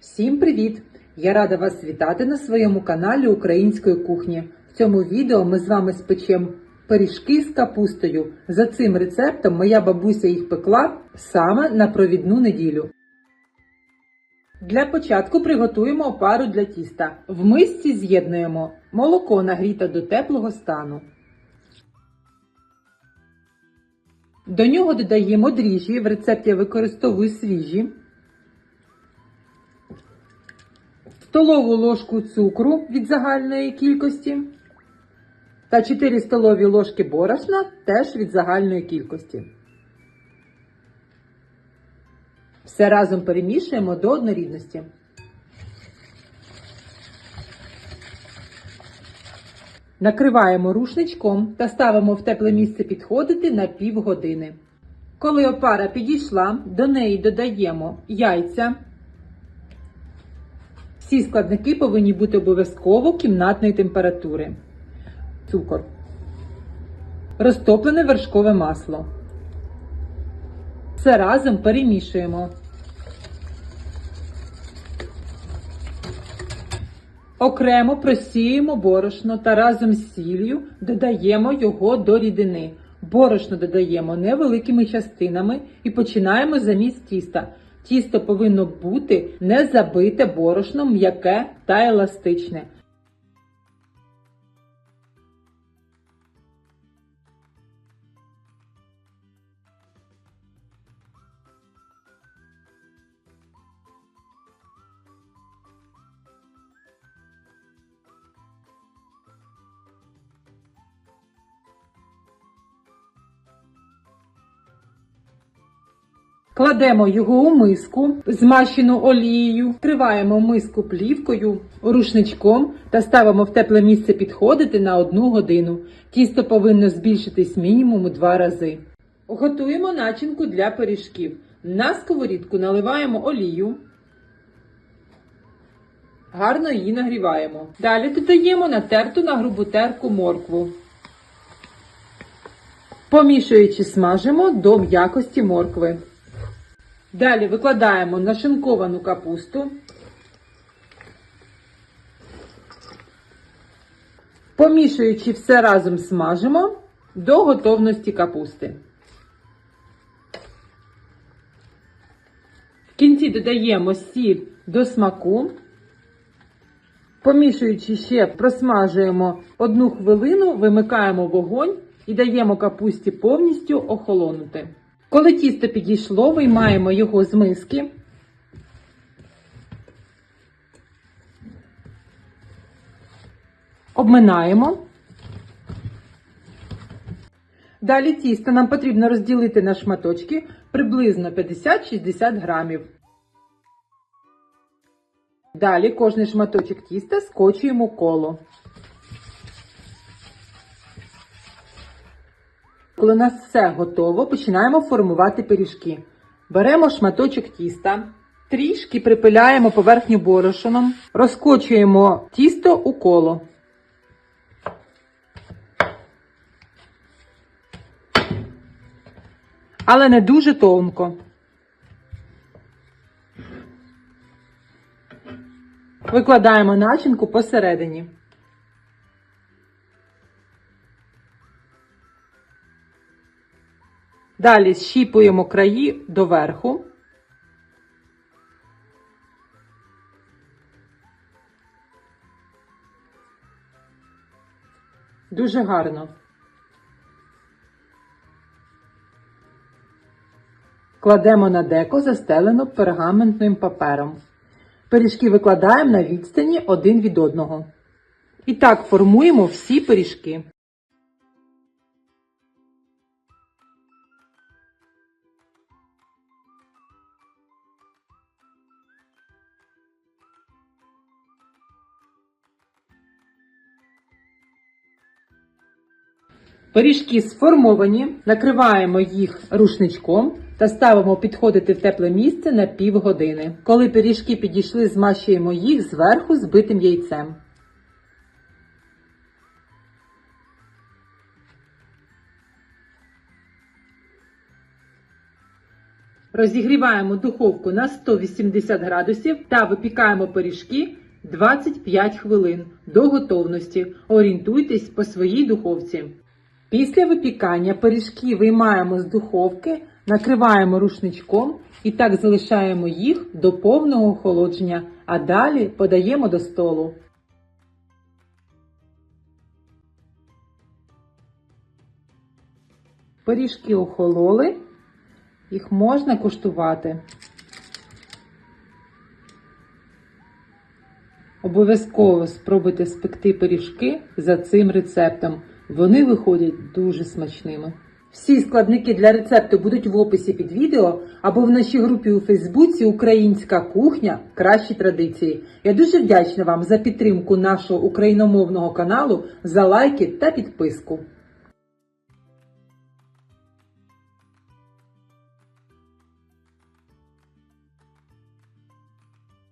Всім привіт! Я рада вас вітати на своєму каналі Української кухні. В цьому відео ми з вами спечемо пиріжки з капустою. За цим рецептом моя бабуся їх пекла саме на провідну неділю. Для початку приготуємо опару для тіста. В мисці з'єднуємо молоко нагріте до теплого стану. До нього додаємо дріжджі, в рецепті я використовую свіжі. Столову ложку цукру від загальної кількості та 4 столові ложки борошна теж від загальної кількості. Все разом перемішуємо до однорідності. Накриваємо рушничком та ставимо в тепле місце підходити на півгодини. Коли опара підійшла, до неї додаємо яйця. Всі складники повинні бути обов'язково кімнатної температури. Цукор. Розтоплене вершкове масло. Все разом перемішуємо. Окремо просіюємо борошно та разом з сіллю додаємо його до рідини. Борошно додаємо невеликими частинами і починаємо заміс тіста. Тісто повинно бути не забите борошном, м'яке та еластичне. Кладемо його у миску, змащену олією, вкриваємо миску плівкою, рушничком та ставимо в тепле місце підходити на одну годину. Тісто повинно збільшитись мінімум у два рази. Готуємо начинку для пиріжків. На сковорідку наливаємо олію. Гарно її нагріваємо. Далі додаємо натерту на грубу терку моркву. Помішуючи, смажимо до м'якості моркви. Далі викладаємо нашинковану капусту. Помішуючи все разом смажимо до готовності капусти. В кінці додаємо сіль до смаку. Помішуючи ще, просмажуємо одну хвилину, вимикаємо вогонь і даємо капусті повністю охолонути. Коли тісто підійшло, виймаємо його з миски. Обминаємо. Далі тісто нам потрібно розділити на шматочки приблизно 50-60 грамів. Далі кожний шматочок тіста скочуємо коло. Коли у нас все готово, починаємо формувати пиріжки. Беремо шматочок тіста, трішки припиляємо поверхню борошном, розкочуємо тісто у коло. Але не дуже тонко. Викладаємо начинку посередині. Далі щіпуємо краї доверху. Дуже гарно. Кладемо на деко, застелену пергаментним папером. Пиріжки викладаємо на відстані один від одного. І так формуємо всі пиріжки. Пиріжки сформовані, накриваємо їх рушничком та ставимо підходити в тепле місце на півгодини. Коли пиріжки підійшли, змащуємо їх зверху збитим яйцем. Розігріваємо духовку на 180 градусів та випікаємо пиріжки 25 хвилин до готовності. Орієнтуйтесь по своїй духовці. Після випікання пиріжки виймаємо з духовки, накриваємо рушничком і так залишаємо їх до повного охолодження, а далі подаємо до столу. Пиріжки охололи, їх можна куштувати. Обов'язково спробуйте спекти пиріжки за цим рецептом. Вони виходять дуже смачними. Всі складники для рецепту будуть в описі під відео або в нашій групі у Фейсбуці Українська кухня Кращі традиції. Я дуже вдячна вам за підтримку нашого україномовного каналу, за лайки та підписку.